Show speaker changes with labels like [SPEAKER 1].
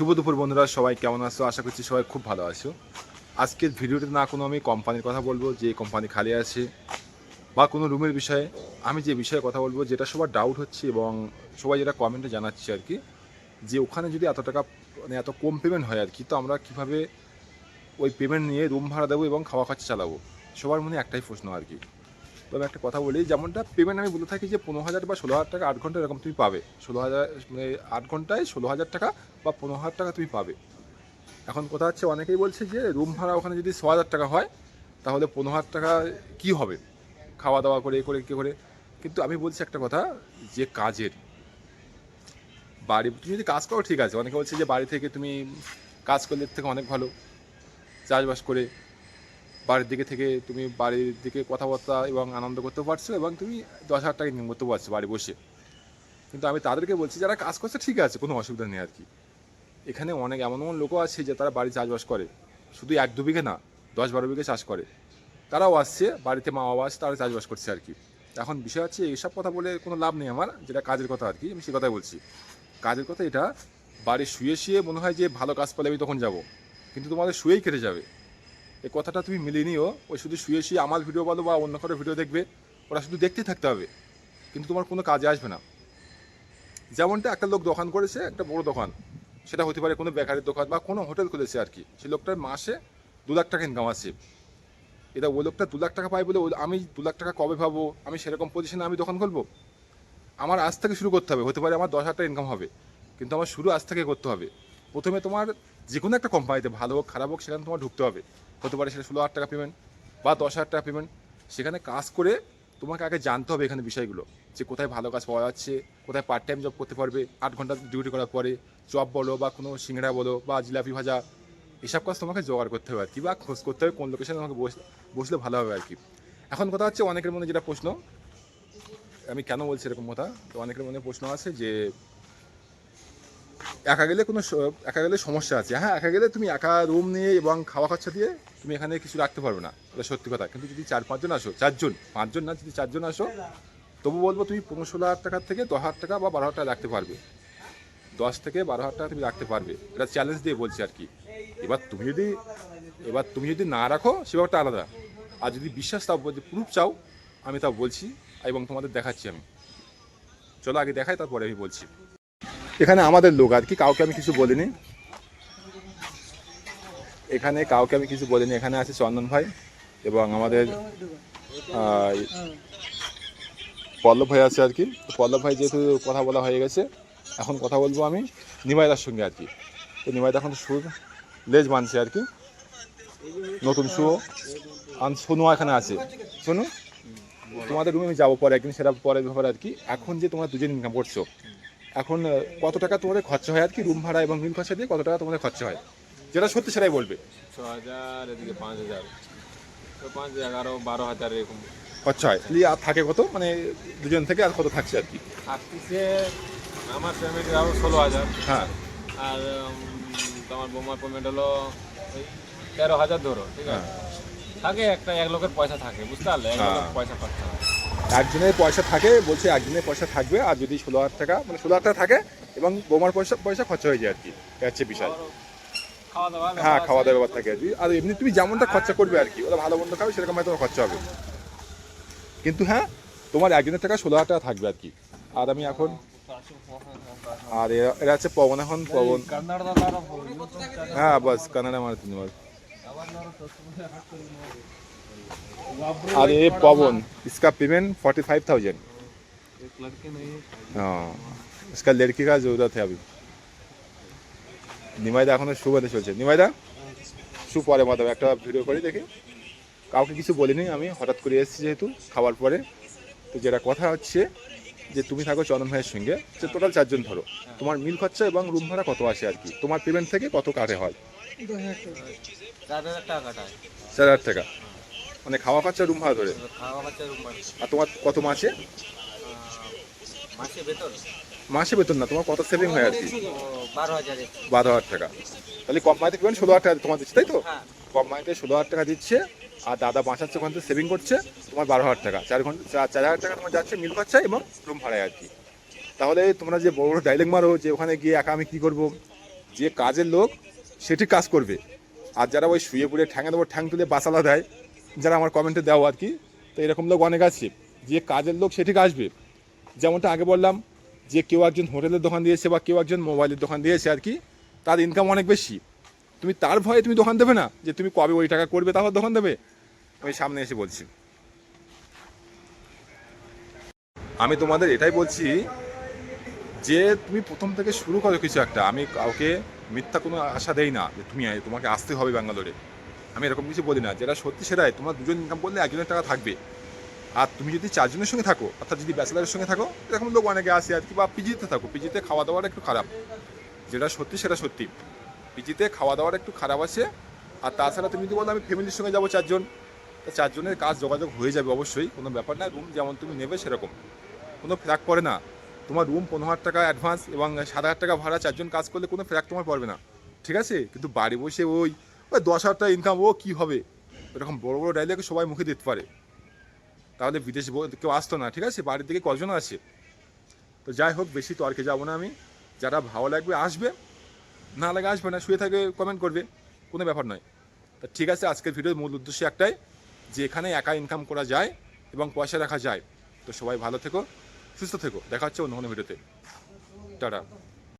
[SPEAKER 1] শুভ দুপুর বন্ধুরা, সবাই কেমন আছো? আশা করছি সবাই খুব ভালো আছো। আজকের ভিডিওতে না কোনো আমি কোম্পানির কথা বলব, যে কোম্পানি খালি আছে বা কোনো রুমের বিষয়ে। আমি যে বিষয়ে কথা বলব, যেটা সবার ডাউট হচ্ছে এবং সবাই যেটা কমেন্টে জানাচ্ছে আর কি, যে ওখানে যদি এত টাকা মানে এত কম পেমেন্ট হয় আর কি, তো আমরা কীভাবে ওই পেমেন্ট নিয়ে রুম ভাড়া দেবো এবং খাওয়া খরচা চালাবো? সবার মনে একটাই প্রশ্ন আর কি। তো আমি একটা কথা বলি, যেমনটা পেমেন্ট আমি বলে থাকি যে পনেরো হাজার বা ষোলো হাজার টাকা আট ঘণ্টা এরকম তুমি পাবে। ষোলো হাজার মানে আট ঘন্টায় ষোলো হাজার টাকা বা পনেরো হাজার টাকা তুমি পাবে। এখন কথা হচ্ছে, অনেকেই বলছে যে রুম ভাড়া ওখানে যদি ছ হাজার টাকা হয়, তাহলে পনেরো হাজার টাকা কী হবে? খাওয়া দাওয়া করে, এ করে, কী করে। কিন্তু আমি বলছি একটা কথা, যে কাজের। বাড়ি, তুমি যদি কাজ করো, ঠিক আছে। অনেকে বলছে যে বাড়ি থেকে তুমি কাজ করলে থেকে অনেক ভালো। চাষবাস করে বাড়ির দিকে থেকে তুমি বাড়ির দিকে কথাবার্তা এবং আনন্দ করতে পারছ এবং তুমি দশ হাজার টাকা ইনকাম করতে পারছ বাড়ি বসে। কিন্তু আমি তাদেরকে বলছি, যারা কাজ করছে, ঠিক আছে, কোনো অসুবিধা নেই আর কি। এখানে অনেক এমন এমন লোকও আছে যে তারা বাড়ি চাষবাস করে। শুধু এক দু বিঘে না, দশ বারো বিঘে চাষ করে। তারাও আসছে, বাড়িতে মা বাবা আসছে, তারা চাষবাস করছে আর কি। এখন বিষয় হচ্ছে, এইসব কথা বলে কোনো লাভ নেই আমার, যেটা কাজের কথা আর কি, আমি সে কথাই বলছি। কাজের কথা এটা, বাড়ি শুয়ে শুয়ে মনে হয় যে ভালো কাজ পেলে আমি তখন যাব। কিন্তু তোমাদের শুয়েই কেটে যাবে। এই কথাটা তুমি মিলিয়ে নিও। ওই শুধু শুয়ে শুয়ে আমার ভিডিও বলো বা অন্য কারও ভিডিও দেখবে, ওরা শুধু দেখতেই থাকতে হবে। কিন্তু তোমার কোনো কাজে আসবে না। যেমনটা একটা লোক দোকান করেছে, একটা বড় দোকান। সেটা হতে পারে কোনো বেকারির দোকান বা কোনো হোটেল খুলেছে আর কি। সেই লোকটার মাসে দু লাখ টাকা ইনকাম আছে। এটা ওই লোকটা দু লাখ টাকা পায় বলে আমি দু লাখ টাকা কবে পাবো? আমি সেরকম পজিশনে আমি দোকান খুলবো? আমার আজ থেকে শুরু করতে হবে। হতে পারে আমার দশ হাজার টাকা ইনকাম হবে। কিন্তু আমার শুরু আজ থেকে করতে হবে। প্রথমে তোমার যে কোনো একটা কোম্পানিতে ভালো হোক, খারাপ হোক, সেখানে তোমার ঢুকতে হবে। হতে পারে সেটা ষোলো টাকা পেমেন্ট বা দশ হাজার টাকা পেমেন্ট সেখানে কাজ করে তোমাকে আগে জানতে হবে এখানে বিষয়গুলো, যে কোথায় ভালো কাজ পাওয়া যাচ্ছে, কোথায় পার্ট টাইম জব করতে পারবে, আট ঘণ্টা ডিউটি করার পরে জব বলো বা কোনো সিঙ্গড়া বলো বা জিলাপি ভাজা, এসব কাজ তোমাকে জোগাড় করতে হবে আর কি বা খোঁজ করতে হবে কোন লোকেশনে তোমাকে বস- বসলে ভালো হবে আর কি। এখন কথা হচ্ছে অনেকের মনে যেটা প্রশ্ন, আমি কেন বলছি এরকম কথা, তো অনেকের মনে প্রশ্ন আছে যে একা গেলে কোনো একা গেলে সমস্যা আছে। হ্যাঁ একা গেলে তুমি একা রুম নিয়ে এবং খাওয়া খরচা দিয়ে তুমি এখানে কিছু রাখতে পারবে না। এটা সত্যি কথা। কিন্তু যদি চার পাঁচজন আসো, চারজন, পাঁচজন না, যদি চারজন আসো, তবু বলব তুমি পনেরো ষোলো হাজার টাকার থেকে দশ হাজার টাকা বা বারো হাজার টাকা রাখতে পারবে। দশ থেকে বারো হাজার টাকা তুমি রাখতে পারবে। এটা চ্যালেঞ্জ দিয়ে বলছি আর কি। এবার তুমি যদি, এবার তুমি যদি না রাখো, সে ব্যাপারটা আলাদা। আর যদি বিশ্বাস তাও প্রুফ চাও, আমি তাও বলছি এবং তোমাদের দেখাচ্ছি আমি। চলো আগে দেখাই, তারপরে আমি বলছি। এখানে আমাদের লোক আর কি, কাউকে আমি কিছু বলিনি। এখানে কাউকে আমি কিছু বলিনি। এখানে আছে চন্দন ভাই এবং আমাদের পল্লব ভাই আছে আর কি। পল্লব ভাই যেহেতু কথা বলা হয়ে গেছে, এখন কথা বলব আমি নিমাইদার সঙ্গে আর কি। তো নিমাইদা এখন শুর লেজ মানছে আর কি। নতুন শু আন সোনু এখানে আছে। শোনো তোমাদের রুমে আমি যাব পরে একদিন, সেটা পরের ব্যাপার আর কি। এখন যে তোমরা দুজন ইনকাম করছ এখন কত টাকা তোমাদের খরচা হয় আর কি? রুম ভাড়া এবং ঋণ খরচা দিয়ে কত টাকা তোমাদের খরচা হয়? যেটা সত্যি সেটাই বলবে।
[SPEAKER 2] ছ হাজার এদিকে পাঁচ হাজার পাঁচ এগারো বারো হাজার এরকম।
[SPEAKER 1] খরচা হয়। আর থাকে কত? মানে দুজন থেকে আর কত থাকছে আর কি?
[SPEAKER 2] থাকতেছে আমার পেমেন্ট আরও ষোলো হাজার
[SPEAKER 1] হ্যাঁ।
[SPEAKER 2] আর তোমার বোমার পেমেন্ট হলো ওই তেরো হাজার ধরো ঠিক আছে? থাকে একটা এক লোকের পয়সা থাকে বুঝতে পারলে? এক লোকের
[SPEAKER 1] হ্যাঁ।
[SPEAKER 2] পয়সা খরচা হয়।
[SPEAKER 1] একজনের পয়সা থাকে, বলছে একজনের পয়সা থাকবে, আর যদি ষোলো হাজার টাকা মানে ষোলো হাজার টাকা থাকে এবং বোমার পয়সা পয়সা খরচা হয়ে যায় আর কি হচ্ছে বিষয়। হ্যাঁ খাওয়া
[SPEAKER 2] আছে।
[SPEAKER 1] দাওয়া থাকে আর কি। আর এমনি তুমি যেমনটা খরচা করবে আর কি, ওরা ভালো মন্দ খাবে, সেরকম হয়তো খরচা হবে। কিন্তু হ্যাঁ তোমার একজনের টাকা ষোলো হাজার টাকা থাকবে আর কি। আর আমি এখন আর এরা হচ্ছে পবন এখন, পবন হ্যাঁ বাস কানাডা মারে তিনবার और ये पवन इसका पेमेंट फोर्टी फाइव थाउजेंड हाँ इसका लड़की का जरूरत है अभी নিমাইদা এখনো সুবাদে চলছে নিমাইদা সু পরে মাতাম একটা ভিডিও করে দেখি কাউকে কিছু বলিনি আমি হঠাৎ করে এসেছি যেহেতু খাওয়ার পরে তো যেটা কথা হচ্ছে যে তুমি থাকো চন্দন ভাইয়ের সঙ্গে যে টোটাল চারজন ধরো তোমার মিল খরচা এবং রুম ভাড়া কত আসে আর কি তোমার পেমেন্ট থেকে কত কাটে হয়
[SPEAKER 2] চার হাজার টাকা
[SPEAKER 1] মানে খাওয়া খরচা রুম ভাড়া ধরে?
[SPEAKER 2] খাওয়া খরচা রুম ভাড়া
[SPEAKER 1] আর তোমার কত মাসে?
[SPEAKER 2] মাসে বেতন?
[SPEAKER 1] মাসে বেতন না তোমার কত সেভিং হয় আর কি?
[SPEAKER 2] বারো হাজার
[SPEAKER 1] বারো হাজার টাকা। তাহলে কম মাইতে পেমেন্ট ষোলো হাজার টাকা তোমার দিচ্ছে তাই তো?
[SPEAKER 2] হ্যাঁ।
[SPEAKER 1] কম মাইতে ষোলো হাজার টাকা দিচ্ছে আর দাদা বাঁচাচ্ছে ওখান থেকে সেভিং করছে তোমার বারো হাজার টাকা। চার ঘণ্টা চার- চার হাজার টাকা তোমার যাচ্ছে মিল খরচা এবং রুম ভাড়ায় আর কি। তাহলে তোমরা যে বড় বড় ডাইলেগ মারো যে ওখানে গিয়ে একা আমি কী করব? যে কাজের লোক সেটি কাজ করবে। আর যারা ওই শুয়ে পড়ে ঠ্যাঙে দেবো ঠ্যাং তুলে বাসালা দেয় যারা আমার কমেন্টে দেওয়া আর কি তো এরকম লোক অনেক আছে। যে কাজের লোক সেটি আসবে। যেমনটা আগে বললাম যে কেউ একজন হোটেলের দোকান দিয়েছে বা কেউ একজন মোবাইলের দোকান দিয়েছে আর কি তার ইনকাম অনেক বেশি। তুমি তার ভয়ে তুমি দোকান দেবে না যে তুমি কবে ওই টাকা করবে তারপর দোকান দেবে? আমি সামনে এসে বলছি। আমি তোমাদের এটাই বলছি যে তুমি প্রথম থেকে শুরু করো কিছু একটা। আমি কাউকে মিথ্যা কোনো আশা দেই না যে তুমি তোমাকে আসতে হবে ব্যাঙ্গালোরে। আমি এরকম কিছু বলি না। যেটা সত্যি সেটাই, তোমার দুজন ইনকাম করলে একজনের টাকা থাকবে। আর তুমি যদি চারজনের সঙ্গে থাকো, অর্থাৎ যদি ব্যাচেলারের সঙ্গে থাকো, এরকম লোক অনেকে আসে আর কি, বা পিজিতে থাকো, পিজিতে খাওয়া দাওয়াটা একটু খারাপ। যেটা সত্যি সেটা সত্যি। পিজিতে খাওয়া দাওয়ার একটু খারাপ আছে, আর তাছাড়া তুমি যদি বলো আমি ফ্যামিলির সঙ্গে যাব চারজন, তা চারজনের কাজ যোগাযোগ হয়ে যাবে অবশ্যই, কোনো ব্যাপার না রুম যেমন তুমি নেবে সেরকম। কোনো ফ্ল্যাগ পড়ে না। তোমার রুম পনেরো হাজার টাকা অ্যাডভান্স এবং সাত হাজার টাকা ভাড়া, চারজন কাজ করলে কোনো ফ্ল্যাগ তোমার পড়বে না। ঠিক আছে? কিন্তু বাড়ি বসে ওই ওই দশ হাজার টাকা ইনকাম ও কী হবে? এরকম বড় বড় ডাইলেগ সবাই মুখে দিতে পারে। তাহলে বিদেশ কেউ আসতো না, ঠিক আছে? বাড়ির দিকে কজন আছে? তো যাই হোক, বেশি তর্কে যাব না আমি। যারা ভালো লাগবে, আসবে। না লাগে আসবে না, শুয়ে থাকে কমেন্ট করবে। কোনো ব্যাপার নয়। তা ঠিক আছে, আজকের ভিডিওর মূল উদ্দেশ্য একটাই, যে এখানে একা ইনকাম করা যায় এবং পয়সা রাখা যায়। তো সবাই ভালো থেকো, সুস্থ থেকো। দেখা হচ্ছে অন্য কোনো ভিডিওতে টাটা।